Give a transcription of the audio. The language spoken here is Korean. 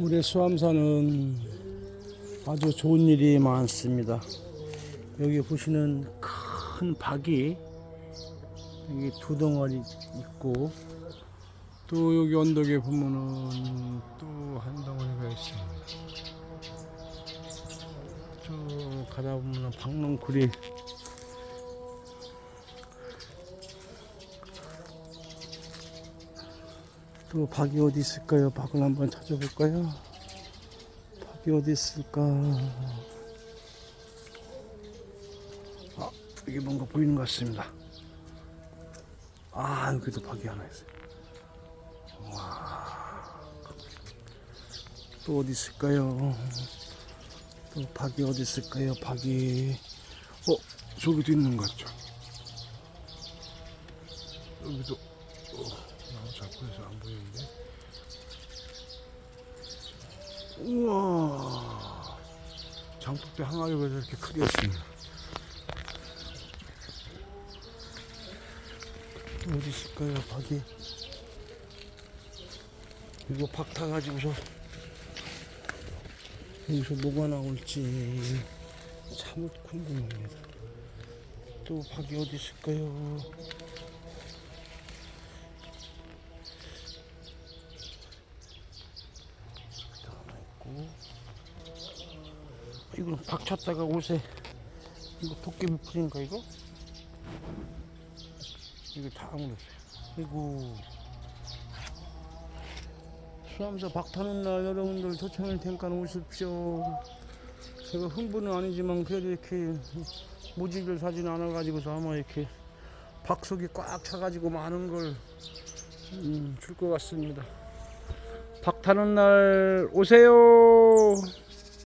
올해 수암산은 아주 좋은 일이 많습니다. 여기 보시는 큰 박이 여기 두 덩어리 있고 또 여기 언덕에 보면은 또 한 덩어리가 있습니다. 쭉 가다 보면은 박농쿨이 또 박이 어디 있을까요? 박을 한번 찾아볼까요? 박이 어디 있을까? 아, 여기 뭔가 보이는 것 같습니다. 아, 여기도 박이 하나 있어요. 와, 또 어디 있을까요? 또 박이 어디 있을까요? 박이, 어, 저기도 있는 것 같죠? 여기도 나무 잡고 해서 안 보이는데. 우와. 장독대 항아리 왜 이렇게 크게 있습니다. 또 어디 있을까요, 박이? 이거 박 타가지고서 여기서 뭐가 나올지 참 궁금합니다. 또 박이 어디 있을까요? 또 하나 있고 이거 박 쳤다가 옷에 이거 도깨비 풀인가 이거? 이거 다 아무랬어요 이거 수암사 박 타는 날 여러분들 초청일 테니까 오십시오 제가 흥부는 아니지만 그래도 이렇게 모집을 사진 않아가지고서 아마 이렇게 박속이 꽉 차가지고 많은 걸 줄 것 같습니다 박 타는 날 오세요.